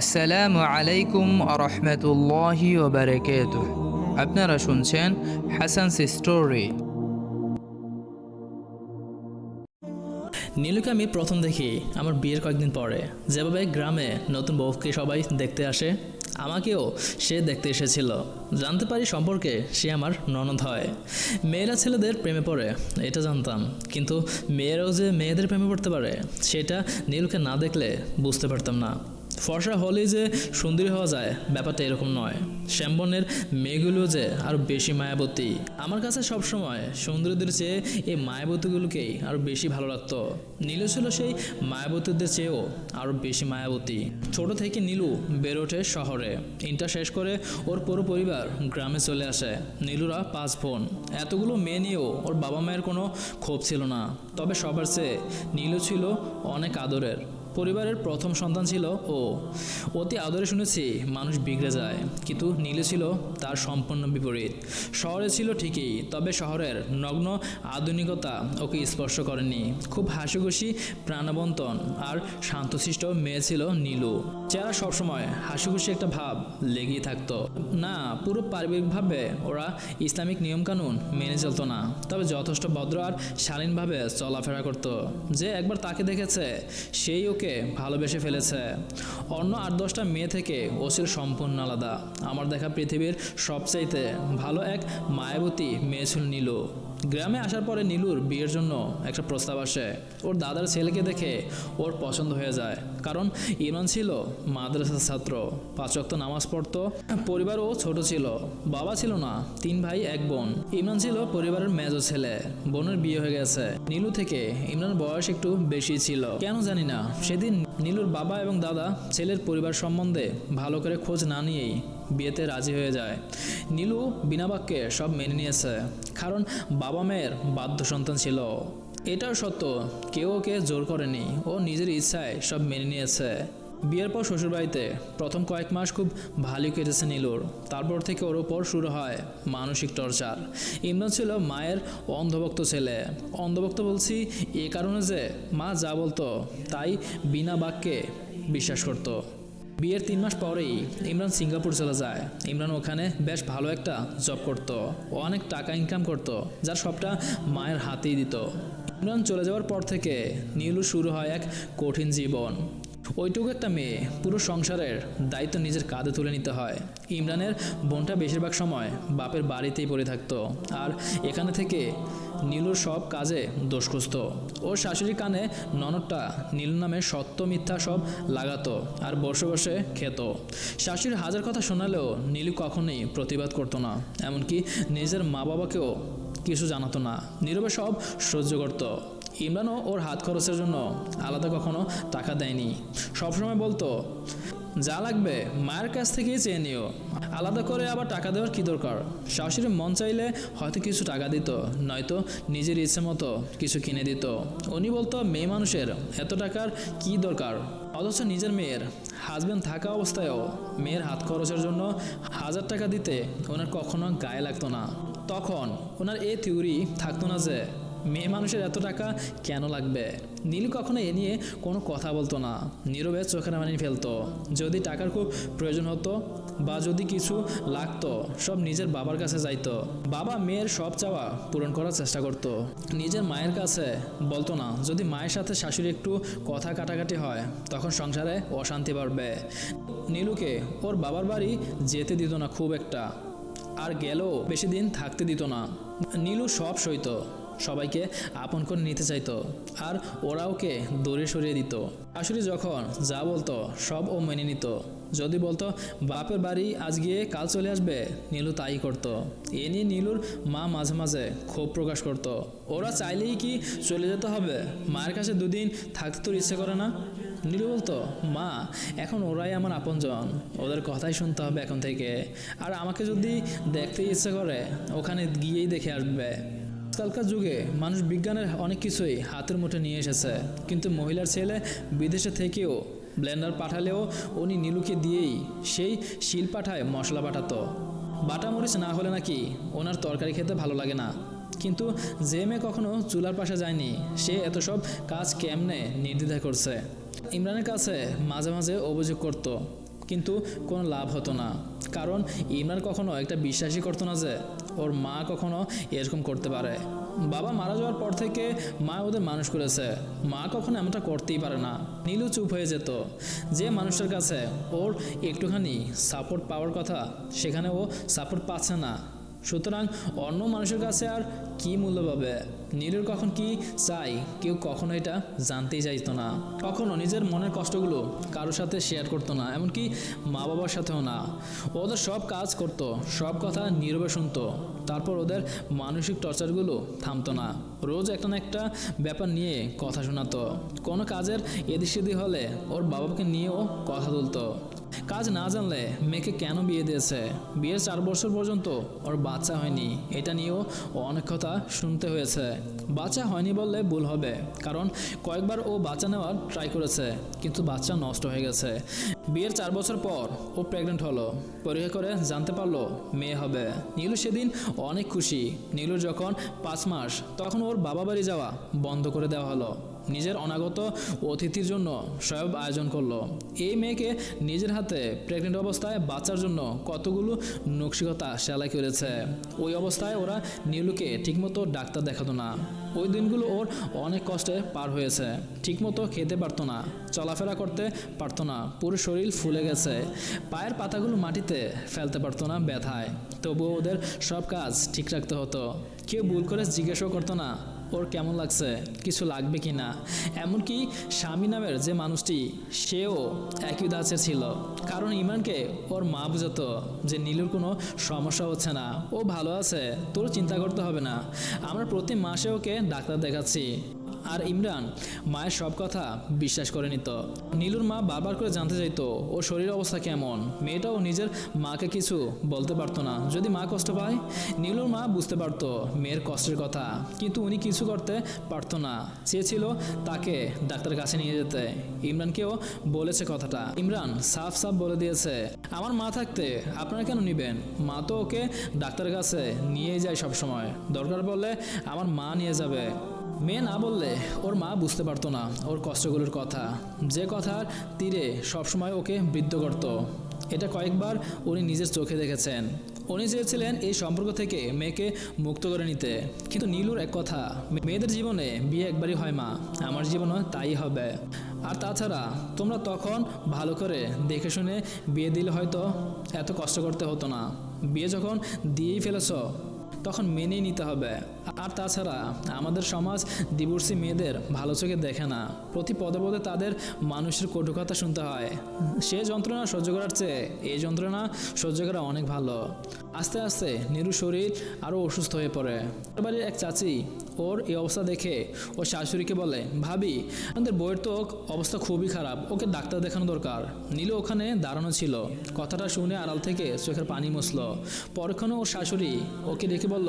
আসসালামু আলাইকুম রহমতুল্লাহি ওবরাকাত আপনারা শুনছেন হাসান স্টোরি। নীলুকে আমি প্রথম দেখি আমার বিয়ের কয়েকদিন পরে। যেভাবে গ্রামে নতুন বউকে সবাই দেখতে আসে, আমাকেও সে দেখতে এসেছিল। জানতে পারি সম্পর্কে সে আমার ননদ হয়। মেয়েরা ছেলেদের প্রেমে পড়ে, এটা জানতাম। কিন্তু মেয়েরাও যে মেয়েদের প্রেমে পড়তে পারে, সেটা নীলুকে না দেখলে বুঝতে পারতাম না। ফর্সা হলেই যে সুন্দরী হওয়া যায়, ব্যাপারটা এরকম নয়। শ্যামবনের মেয়েগুলো যে আরও বেশি মায়াবতী। আমার কাছে সবসময় সুন্দরীদের চেয়ে এই মায়াবতীগুলোকেই আরও বেশি ভালো লাগতো। নীলু ছিল সেই মায়াবতীদের চেয়েও আরও বেশি মায়াবতী। ছোট থেকে নীলু বেড়ে ওঠে শহরে। ইন্টার শেষ করে ওর পুরো পরিবার গ্রামে চলে আসে। নীলুরা পাঁচ বোন। এতগুলো মেয়ে নিয়েও ওর বাবা মায়ের কোনো ক্ষোভ ছিল না। তবে সবার চেয়ে নীলু ছিল অনেক আদরের। পরিবারের প্রথম সন্তান ছিল ও। অতি আদরে শুনেছি, মানুষ বিগড়ে যায়, কিন্তু নীলে ছিল তার সম্পূর্ণ বিপরীত। শহরে ছিল ঠিকই, তবে শহরের নগ্ন আধুনিকতা ওকে স্পর্শ করেনি। খুব হাসিখুশি, প্রাণবন্তন আর শান্তশিষ্ট মেয়ে ছিল নীলু। চেহারা সবসময় হাসিখুশি একটা ভাব লেগেই থাকতো। না, পুরো পারিবারিকভাবে ওরা ইসলামিক নিয়মকানুন মেনে চলতো না, তবে যথেষ্ট ভদ্র আর শালীনভাবে চলাফেরা করতো। যে একবার তাকে দেখেছে, সেই ওকে ভালোবেসে ফেলেছে। অন্য আট দশটা মেয়ে থেকে ওসির সম্পূর্ণ আলাদা। আমার দেখা পৃথিবীর সবচাইতে ভালো এক মায়াবতী মেয়ে ছিল নীলু। গ্রামে আসার পরে নীলুর বিয়ের জন্য একটা প্রস্তাব আসে। ওর দাদার ছেলেকে দেখে ওর পছন্দ হয়ে যায়। কারণ ইমরান ছিল মাদ্রাসার ছাত্র, পাঁচ ওয়াক্ত নামাজ পড়তো পরিবারও ছোট ছিল, বাবা ছিল না, তিন ভাই, এক বোন। ইমরান ছিল পরিবারের মেজো ছেলে, বোনের বিয়ে হয়ে গেছে। নীলু থেকে ইমরানের বয়স একটু বেশি ছিল। কেন জানি না, সেদিন নীলুর বাবা এবং দাদা ছেলের পরিবার সম্বন্ধে ভালো করে খোঁজ না নিয়েই বিয়েতে রাজি হয়ে যায়। নীলু বিনা বাক্যে সব মেনে নিয়েছে, কারণ বাবা মায়ের বাধ্য সন্তান ছিল। এটাও সত্য, কেউ ওকে জোর করেনি, ও নিজের ইচ্ছায় সব মেনে নিয়েছে। বিয়ের পর শ্বশুরবাড়িতে প্রথম কয়েক মাস খুব ভালোই কেটেছে নীলুর। তারপর থেকে ওর ওপর শুরু হয় মানসিক টর্চার। ইমরান ছিল মায়ের অন্ধভক্ত ছেলে। অন্ধভক্ত বলছি এ কারণে যে মা যা বলতো, তাই বিনা বাক্যে বিশ্বাস করতো। বিয়ের তিন মাস পরেই ইমরান সিঙ্গাপুর চলে যায়। ইমরান ওখানে বেশ ভালো একটা জব করত অনেক টাকা ইনকাম করত, যার সবটা মায়ের হাতেই দিত। ইমরান চলে যাওয়ার পর থেকে নীলু শুরু হয় এক কঠিন জীবন। ওইটুকু একটা মেয়ে। পুরো সংসারের দায়িত্ব নিজের কাঁধে তুলে নিতে হয়। ইমরানের বোনটা বেশিরভাগ সময় বাপের বাড়িতেই পড়ে থাকতো। আর এখানে থেকে নীলুর সব কাজে দোষ খুঁজত ওর শাশুড়ির কানে ননদটা নীলু নামে সত্য মিথ্যা সব লাগাতো আর বসে বসে খেত। শাশুড়ির হাজার কথা শোনালেও নীলু কখনোই প্রতিবাদ করতো না। এমনকি নিজের মা বাবাকেও কিছু জানাতো না। নীরবে সব সহ্য করত। ইমরানও ওর হাত খরচের জন্য আলাদা কখনো টাকা দেয়নি। সবসময় বলতো, যা লাগবে মায়ের কাছ থেকেই চেয়ে নিও। আলাদা করে আবার টাকা দেওয়ার কী দরকার? শাশুড়ি মন চাইলে হয়তো কিছু টাকা দিত, নয়তো নিজের ইচ্ছে মতো কিছু কিনে দিত। উনি বলতো, মেয়ে মানুষের এত টাকার কি দরকার? অথচ নিজের মেয়ের হাজব্যান্ড থাকা অবস্থায়ও মেয়ের হাত খরচের জন্য হাজার টাকা দিতে ওনার কখনো গায়ে লাগতো না। তখন ওনার এই থিওরি থাকতো না যে মেয়ে মানুষের এত টাকা কেন লাগবে? নীল কখনো এ নিয়ে কোনো কথা বলতো না। নীরবে চোখের মানি ফেলতো। যদি টাকার খুব প্রয়োজন হতো বা যদি কিছু লাগতো, সব নিজের বাবার কাছে যাইতো। বাবা মেয়ের সব চাওয়া পূরণ করার চেষ্টা করতো। নিজের মায়ের কাছে বলতো না, যদি মায়ের সাথে শাশুড়ি একটু কথা কাটাকাটি হয়, তখন সংসারে অশান্তি বাড়বে। নীলুকে ওর বাবার বাড়ি যেতে দিত না খুব একটা। আর গেলেও বেশি দিন থাকতে দিত না। নীলু সব সইত। সবাইকে আপন করে নিতে চাইতো আর ওরা ওকে দূরে সরিয়ে দিত। শাশুড়ি যখন যা বলতো সব ও মেনে নিত। যদি বলতো, বাপের বাড়ি আজ গিয়ে কাল চলে আসবে? নীলু তাই করতো। এ নিয়ে নীলুর মা মাঝে মাঝে ক্ষোভ প্রকাশ করত। ওরা চাইলেই কি চলে যেতে হবে? মায়ের কাছে দুদিন থাকতে তোর ইচ্ছে করে না? নীলু বলতো, মা, এখন ওরাই আমার আপনজন। ওদের কথাই শুনতে হবে এখন থেকে। আর আমাকে যদি দেখতে ইচ্ছে করে, ওখানে গিয়েই দেখে আসবে। আজকালকার যুগে মানুষ বিজ্ঞানের অনেক কিছুই হাতের মুঠে নিয়ে এসেছে। কিন্তু মহিলার ছেলে বিদেশে থেকেও ব্লেন্ডার পাঠালেও উনি নীলুকে দিয়েই সেই শিল পাঠায় মশলা পাঠাতো বাটা মরিচ না হলে নাকি ওনার তরকারি খেতে ভালো লাগে না। কিন্তু যে মেয়ে কখনো চুলার পাশে যায়নি, সে এত সব কাজ কেমনে নির্দ্বিধায় করছে? ইমরানের কাছে মাঝে মাঝে অভিযোগ করত কিন্তু কোনো লাভ হতো না। কারণ ইমরান কখনো একটা বিশ্বাসই করতো না যে ওর মা কখনো এরকম করতে পারে। বাবা মারা যাওয়ার পর থেকে মা ওদের মানুষ করেছে। মা কখনো এমনটা করতেই পারে না। নীলু চুপ হয়ে যেত। যে মানুষটার কাছে ওর একটুখানি সাপোর্ট পাওয়ার কথা, সেখানে ও সাপোর্ট পাচ্ছে না। সুতরাং অন্য মানুষের কাছে আর কি মূল্য পাবে? নীলুর কখন কি চাই? কেউ কখনো এটা জানতেই চাইতো না। কখনো নিজের মনের কষ্টগুলো কারোর সাথে শেয়ার করতো না, এমনকি মা বাবার সাথেও না। ওদের সব কাজ করতো, সব কথা নীরবে শুনতো। তারপর ওদের মানসিক টর্চারগুলো থামতো না। রোজ একটা না একটা ব্যাপার নিয়ে কথা শোনাতো। কোনো কাজের এদিক সেদিক হলে ওর বাবাকে নিয়েও কথা তুলতো। কাজ না জানলে মেয়েকে কেন বিয়ে দিয়েছে? বিয়ের চার বছর পর্যন্ত ওর বাচ্চা হয়নি। এটা নিয়েও অনেক কথা শুনতে হয়েছে। বাচ্চা হয়নি বললে ভুল হবে, কারণ কয়েকবার ও বাচ্চা নেওয়ার ট্রাই করেছে, কিন্তু বাচ্চা নষ্ট হয়ে গেছে। বিয়ের চার বছর পর ও প্রেগনেন্ট হলো। পরীক্ষা করে জানতে পারল মেয়ে হবে। নীলু সেদিন অনেক খুশি। নীলুর যখন পাঁচ মাস, তখন ওর বাবা বাড়ি যাওয়া বন্ধ করে দেওয়া হলো। নিজের অনাগত অতিথির জন্য সব আয়োজন করল। এই মেয়েকে নিজের হাতে প্রেগনেন্ট অবস্থায় বাচ্চার জন্য কতগুলো নকশিকতা সেলাই করেছে। ওই অবস্থায় ওরা নীলুকে ঠিকমতো ডাক্তার দেখাতো না। ওই দিনগুলো ওর অনেক কষ্টে পার হয়েছে। ঠিকমতো খেতে পারতো না, চলাফেরা করতে পারতো না, পুরো শরীর ফুলে গেছে। পায়ের পাতাগুলো মাটিতে ফেলতে পারতো না ব্যথায়। তবুও ওদের সব কাজ ঠিক রাখতে হতো। কেউ ভুল করে জিজ্ঞাসাও করতো না। ওর কেমন লাগছে? কিছু লাগবে কি না? এমনকি স্বামী নামের যে মানুষটি, সেও একই দাঁচে ছিল। কারণ ইমরানকে ওর মা বুঝাতো যে নীলুর কোনো সমস্যা হচ্ছে না। ও ভালো আছে, তোর চিন্তা করতে হবে না। আমরা প্রতি মাসে ওকে ডাক্তার দেখাচ্ছি। আর ইমরান, মায়ের সব কথা বিশ্বাস করে নিত। নীলুর মা বারবার করে জানতে চাইতো, ওর শরীর অবস্থা কেমন? মেয়েটাও নিজের মাকে কিছু বলতে পারতো না। যদি মা কষ্ট পায়? নীলুর মা বুঝতে পারতো, মেয়ের কষ্টের কথা। কিন্তু উনি কিছু করতে পারতো না। চেয়েছিল তাকে ডাক্তারের কাছে নিয়ে যেতে। ইমরানকেও বলেছে কথাটা। ইমরান সাফ সাফ বলে দিয়েছে, আমার মা থাকতে আপনারা কেন নিবেন? মা তো ওকে ডাক্তারের কাছে নিয়ে যায় সবসময়। দরকার পড়লে আমার মা নিয়ে যাবে। মেয়ে না বললে ওর মা বুঝতে পারতো না ওর কষ্টগুলোর কথা। যে কথার তীরে সবসময় ওকে বৃদ্ধ করত। এটা কয়েকবার উনি নিজের চোখে দেখেছেন। উনি চেয়েছিলেন এই সম্পর্ক থেকে মেয়েকে মুক্ত করে নিতে। কিন্তু নীলুর এক কথা, মেয়েদের জীবনে বিয়ে একবারই হয় মা, আমার জীবনে তাই হবে। আর তাছাড়া, তোমরা তখন ভালো করে দেখে শুনে বিয়ে দিলে হয়তো এত কষ্ট করতে হতো না। বিয়ে যখন দিয়েই ফেলেছো, তখন মেনেই নিতে হবে। আর তাছাড়া আমাদের সমাজ ডিভোর্সি মেয়েদের ভালো চোখে দেখে না। প্রতি পদে পদে তাদের মানুষের কটুকথা শুনতে হয়। সে যন্ত্রণা সহ্য করার চেয়ে এই যন্ত্রণা সহ্য করা অনেক ভালো। আস্তে আস্তে নিরু শরীর আরও অসুস্থ হয়ে পড়ে। বাড়ির এক চাচি ওর এই অবস্থা দেখে ও শাশুড়িকে বলে, ভাবি, আমাদের বইয়ের তো অবস্থা খুবই খারাপ। ওকে ডাক্তার দেখানো দরকার। নীলু ওখানে দাঁড়ানো ছিল। কথাটা শুনে আড়াল থেকে চোখের পানি মুছলো। পরক্ষণে ওর শাশুড়ি ওকে ডেকে বলল,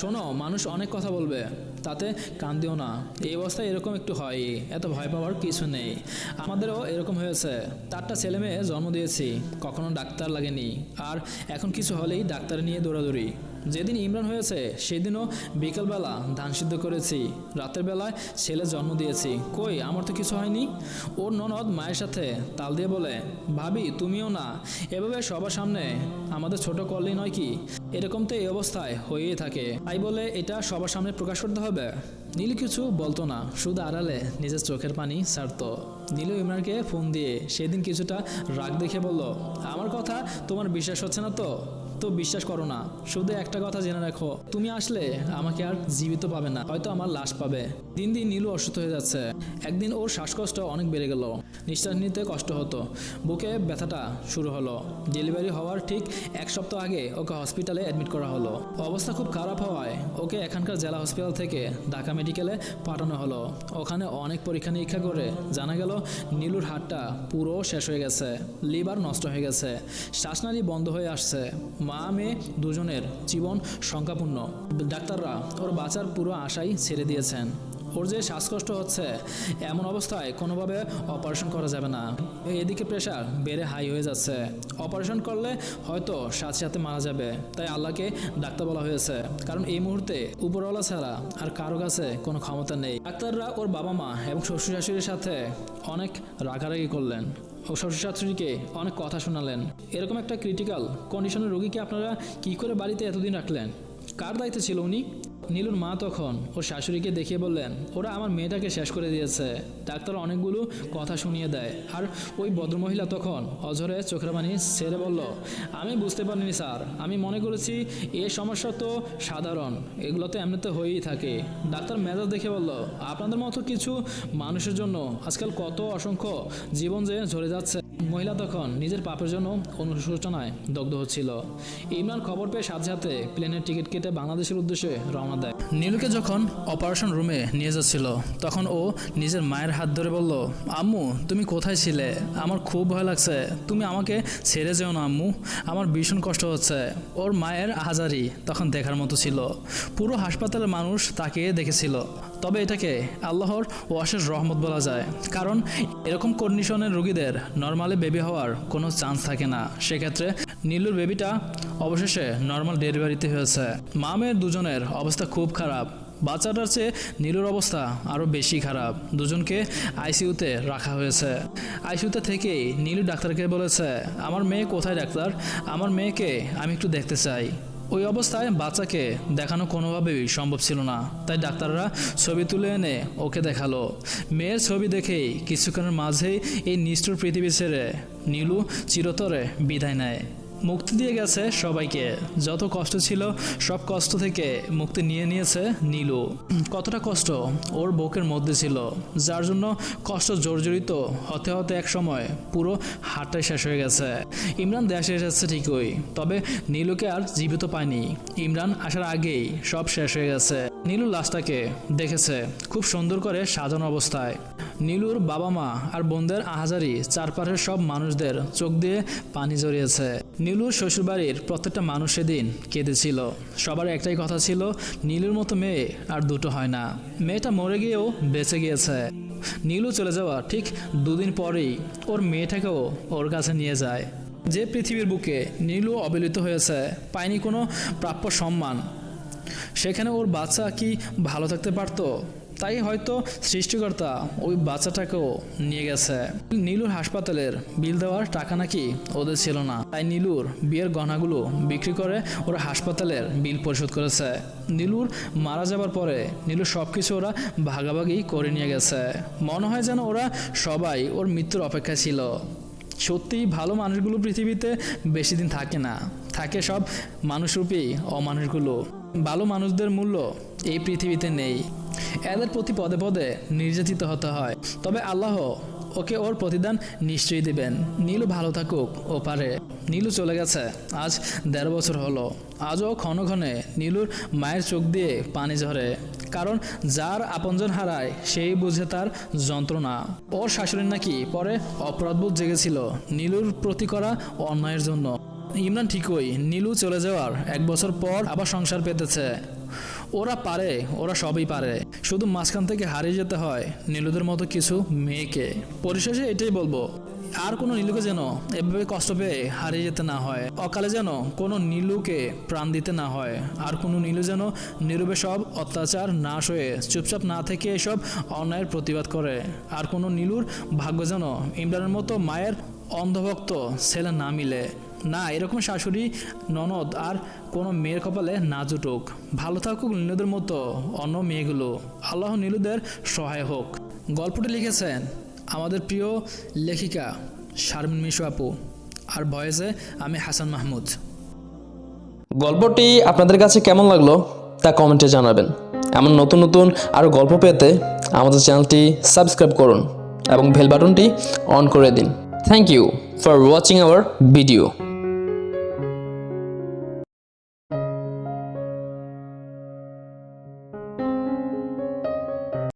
শোনো, মানুষ অনেক কথা বলবে। তাতে কান দিও না। এই অবস্থায় এরকম একটু হয়, এত ভয় পাওয়ার কিছু নেই। আমাদেরও এরকম হয়েছে। তারটা ছেলে মেয়ে জন্ম দিয়েছি, কখনো ডাক্তার লাগেনি। আর এখন কিছু হলেই ডাক্তার নিয়ে দৌড়াদৌড়ি। যেদিন ইমরান হয়েছে, সেদিনও বিকালবেলা ধান সিদ্ধ করেছি। রাতের বেলায় ছেলে জন্ম দিয়েছি। কই, আমার তো কিছু হয়নি? ওর ননদ মায়ের সাথে তাল দিয়ে বলে, ভাবি, তুমিও না। এভাবে সবার সামনে আমাদের ছোট করলেই নয় কি? এরকম তো এই অবস্থায় হয়েই থাকে। তাই বলে এটা সবার সামনে প্রকাশ করতে হবে। নীল কিছু বলতো না, শুধু আড়ালে নিজের চোখের পানি ছাড়তো। নীলু ইমরানকে ফোন দিয়ে সেদিন কিছুটা রাগ দেখে বলল, আমার কথা তোমার বিশ্বাস হচ্ছে না তো? তো বিশ্বাস করো না। শুধু একটা কথা জেনে রাখো, তুমি আসলে আমাকে আর জীবিত পাবে না, হয়তো আমার লাশ পাবে। দিন দিন নীলু অসুস্থ হয়ে যাচ্ছে। একদিন ওর শ্বাসকষ্ট অনেক বেড়ে গেল। নিঃশ্বাস নিতে কষ্ট হতো। বুকে ব্যথাটা শুরু হলো। ডেলিভারি হওয়ার ঠিক এক সপ্তাহ আগে ওকে হসপিটালে অ্যাডমিট করা হলো। অবস্থা খুব খারাপ হওয়ায় ওকে এখানকার জেলা হসপিটাল থেকে ঢাকা মেডিকেলে পাঠানো হলো। ওখানে অনেক পরীক্ষা নিরীক্ষা করে জানা গেল নীলুর হাড়টা পুরো শেষ হয়ে গেছে, লিভার নষ্ট হয়ে গেছে। শ্বাসনালী বন্ধ হয়ে আসছে। মা মেয়ে দুজনের জীবন সংখ্যাপূর্ণ। ডাক্তাররা ওর বাঁচার পুরো আশাই ছেড়ে দিয়েছেন। ওর যে শ্বাসকষ্ট হচ্ছে, এমন অবস্থায় কোনোভাবে অপারেশন করা যাবে না। এদিকে প্রেশার বেড়ে হাই হয়ে যাচ্ছে। অপারেশন করলে হয়তো সাথে সাথে মারা যাবে, তাই আল্লাহকে ডাক্তার বলা হয়েছে। কারণ এই মুহূর্তে উপরওয়ালা ছাড়া আর কারও কাছে কোনো ক্ষমতা নেই। ডাক্তাররা ওর বাবা মা এবং শ্বশুর শাশুড়ির সাথে অনেক রাগারাগি করলেন ও শ্বশুর শাশুড়িকে অনেক কথা শোনালেন। এরকম একটা ক্রিটিক্যাল কন্ডিশনের রোগীকে আপনারা কি করে বাড়িতে এতদিন রাখলেন? কার দায়িত্ব ছিল উনি? নীলুর মা তখন ওর শাশুড়িকে দেখিয়ে বললেন, ওরা আমার মেয়েটাকে শেষ করে দিয়েছে। ডাক্তার অনেকগুলো কথা শুনিয়ে দেয়। আর ওই ভদ্রমহিলা তখন অঝরে চোখের পানি ছেড়ে বলল, আমি বুঝতে পারিনি স্যার। আমি মনে করেছি এ সমস্যা তো সাধারণ। এগুলো তো এমনিতে হয়েই থাকে। ডাক্তার মেজাজ দেখে বলল, আপনাদের মতো কিছু মানুষের জন্য আজকাল কত অসংখ্য জীবন যে ঝরে যাচ্ছে। মহিলা তখন নিজের পাপের জন্য অনুশোচনায় দগ্ধ হচ্ছিল। ইমরান খবর পেয়ে সাথে সাথে প্লেনের টিকিট কেটে বাংলাদেশের উদ্দেশ্যে রওনা দেয়। নীলুকে যখন অপারেশন রুমে নিয়ে যাচ্ছিল, তখন ও নিজের মায়ের হাত ধরে বলল, আম্মু, তুমি কোথায় ছিলে? আমার খুব ভয় লাগছে। তুমি আমাকে ছেড়ে যেও না, আম্মু। আমার ভীষণ কষ্ট হচ্ছে। ওর মায়ের আহাজারি তখন দেখার মতো ছিল। পুরো হাসপাতালের মানুষ তাকে দেখেছিল। তবে এটাকে আল্লাহর ওয়াশের রহমত বলা যায়। কারণ এরকম কন্ডিশনের রোগীদের নর্মালি বেবি হওয়ার কোনো চান্স থাকে না। সেক্ষেত্রে নীলুর বেবিটা অবশেষে নর্মাল ডেলিভারিতে হয়েছে। মা মেয়ের দুজনের অবস্থা খুব খারাপ। বাচ্চাটার চেয়ে নীলুর অবস্থা আরও বেশি খারাপ। দুজনকে আইসিইউতে রাখা হয়েছে। আইসিইউতে থেকেই নীলু ডাক্তারকে বলেছে, আমার মেয়ে কোথায় ডাক্তার? আমার মেয়েকে আমি একটু দেখতে চাই। ওই অবস্থায় বাচ্চাকে দেখানো কোনোভাবেই সম্ভব ছিল না। তাই ডাক্তাররা ছবি তুলে এনে ওকে দেখাল। মেয়ের ছবি দেখেই কিছুক্ষণের মাঝেই এই নিষ্ঠুর পৃথিবী ছেড়ে নীলু চিরতরে বিদায় নেয়। মুক্তি দিয়ে গেছে সবাইকে। যত কষ্ট ছিল, সব কষ্ট থেকে মুক্তি নিয়ে নিয়েছে নীলু। কতটা কষ্ট? ওর বুকের মধ্যে ছিল। যার জন্য কষ্ট জর্জরিত হতে হতে এক সময় পুরো হাটটাই শেষ হয়ে গেছে। ইমরান দেশে এসেছে ঠিকই, তবে নীলুকে আর জীবিত পায়নি। ইমরান আসার আগেই সব শেষ হয়ে গেছে। নীলু লাশটাকে দেখেছে খুব সুন্দর করে সাজানো অবস্থায়। নীলুর বাবা মা আর বোনদের আহাজারি চারপাশের সব মানুষদের চোখ দিয়ে পানি জড়িয়েছে নীলুর শ্বশুরবাড়ির প্রত্যেকটা মানুষ সেদিন কেঁদেছিল। সবার একটাই কথা ছিল, নীলুর মতো মেয়ে আর দুটো হয় না। মেয়েটা মরে গিয়েও বেঁচে গিয়েছে। নীলু চলে যাওয়া ঠিক দুদিন পরেই ওর মেয়েটাকেও ওর কাছে নিয়ে যায়। যে পৃথিবীর বুকে নীলু অবহেলিত হয়েছে, পায়নি কোনো প্রাপ্য সম্মান। সেখানে ওর বাচ্চা কি ভালো থাকতে পারতো? তাই হয়তো সৃষ্টিকর্তা ওই বাচ্চাটাকেও নিয়ে গেছে। নীলুর হাসপাতালের বিল দেওয়ার টাকা নাকি ওদের ছিল না। তাই নীলুর বিয়ের গহনাগুলো বিক্রি করে ওরা হাসপাতালের বিল পরিশোধ করেছে। নীলুর মারা যাবার পরে নীলুর সব কিছু ওরা ভাগাভাগি করে নিয়ে গেছে। মনে হয় যেন ওরা সবাই ওর মৃত্যুর অপেক্ষায় ছিল। সত্যি ভালো মানুষগুলো পৃথিবীতে বেশি দিন থাকে না। থাকে সব মানুষরূপী অমানুষগুলো। ভালো মানুষদের মূল্য এই পৃথিবীতে নেই। এদের প্রতি পদে পদে নির্যাতিত হতে হয়। তবে আল্লাহ ওকে ওর প্রতিদান নিশ্চয়ই দিবেন। নীলু ভালো থাকুক, ও পারে। নীলু চলে গেছে। আজ দেড় বছর হলো। আজও ক্ষণ ক্ষণে নীলুর মায়ের চোখ দিয়ে পানি ঝরে। কারণ যার আপনজন হারায়, সেই বুঝে তার যন্ত্রণা। ওর শাশুড়ির নাকি পরে অপরাধবোধ জেগেছিল নীলুর প্রতি করা অন্যায়ের জন্য। ইমরান ঠিকই, নীলু চলে যাওয়ার এক বছর পর আবার সংসার পেতেছে। ওরা পারে, ওরা সবই পারে। শুধু মাঝখান থেকে হারিয়ে যেতে হয় নীলুদের মতো কিছু মেয়েকে। পরিশেষে এটাই বলব, আর কোনো নীলুকে যেন এভাবে কষ্ট পেয়ে হারিয়ে যেতে না হয়, অকালে যেন কোনো নীলুকে প্রাণ দিতে না হয়, আর কোনো নীলু যেন নীরবে সব অত্যাচার, নাশ হয়ে চুপচাপ না থেকে এসব অন্যায়ের প্রতিবাদ করে, আর কোনো নীলুর ভাগ্য যেন ইমরানের মতো মায়ের অন্ধভক্ত ছেলে না মিলে। না, এরকম শাশুড়ি ননদ আর কোনো মেয়ের কপালে না জুটুক। ভালো থাকুক নীলুদের মতো অন্য মেয়েগুলো। আল্লাহ নীলুদের সহায় হোক। গল্পটি লিখেছেন আমাদের প্রিয় লেখিকা শারমিন মিশু আপু। আর ভয়েসে আমি হাসান মাহমুদ। গল্পটি আপনাদের কাছে কেমন লাগল তা কমেন্টে জানাবেন। এমন নতুন নতুন আরও গল্প পেতে আমাদের চ্যানেলটি সাবস্ক্রাইব করুন এবং বেল বাটনটি অন করে দিন। Thank you for watching our video